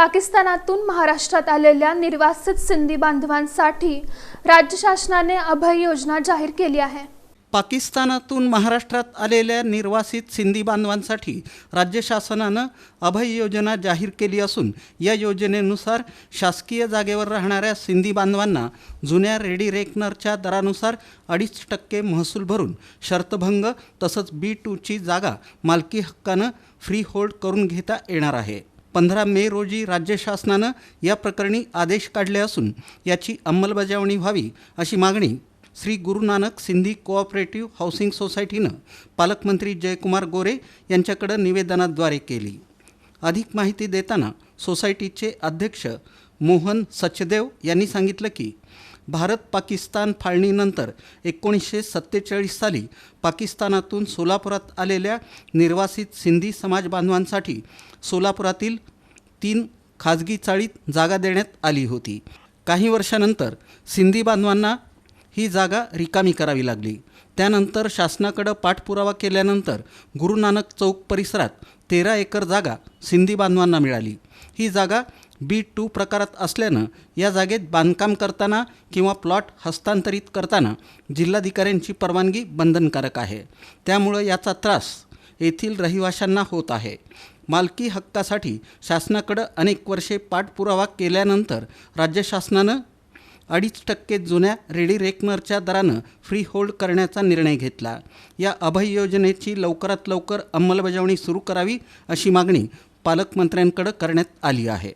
पाकिस्तानातून महाराष्ट्रात आलेल्या निर्वासित सिंधी बांधवांसाठी राज्य शासनाने अभय योजना जाहीर केली आहे. पाकिस्तानातून महाराष्ट्रात आलेल्या निर्वासित सिंधी बांधवांसाठी राज्य शासनानं अभय योजना जाहीर केली असून या योजनेनुसार शासकीय जागेवर राहणाऱ्या सिंधी बांधवांना जुन्या रेडी रेकनरच्या दरानुसार अडीच टक्के महसूल भरून शर्तभंग तसंच बी टूची जागा मालकी हक्कानं फ्री होल्ड करून घेता येणार आहे. पंधरा मे रोजी राज्य शासनानं या प्रकरणी आदेश काढले असून याची अंमलबजावणी व्हावी अशी मागणी श्री गुरु नानक सिंधी कोऑपरेटिव्ह हाऊसिंग सोसायटीनं पालकमंत्री जयकुमार गोरे यांच्याकडं निवेदनाद्वारे केली. अधिक माहिती देताना सोसायटीचे अध्यक्ष मोहन सचदेव यांनी सांगितलं की भारत पाकिस्तान फाळणीनंतर एकोणीसशे सत्तेचाळीस साली पाकिस्तानातून सोलापुरात आलेल्या निर्वासित सिंधी समाज बांधवांसाठी सोलापुरातील तीन खाजगी चाळीत जागा देण्यात आली होती. काही वर्षानंतर सिंधी बांधवांना ही जागा रिकामी करावी लागली. त्यानंतर शासनाकडं पाठपुरावा केल्यानंतर गुरु नानक चौक परिसरात तेरा एकर जागा सिंधी बांधवांना मिळाली. ही जागा बी टू प्रकारात असल्यानं या जागेत बांधकाम करताना किंवा प्लॉट हस्तांतरित करताना जिल्हाधिकाऱ्यांची परवानगी बंधनकारक आहे. त्यामुळं याचा त्रास येथील रहिवाशांना होत आहे. मालकी हक्कासाठी शासनाकडं अनेक वर्षे पाठपुरावा केल्यानंतर राज्य शासनानं अडीच टक्के जुन्या रेडी रेकनरच्या दरानं फ्री होल्ड करण्याचा निर्णय घेतला. या अभय योजनेची लवकरात लवकर अंमलबजावणी सुरू करावी अशी मागणी पालकमंत्र्यांकडे करण्यात आली आहे.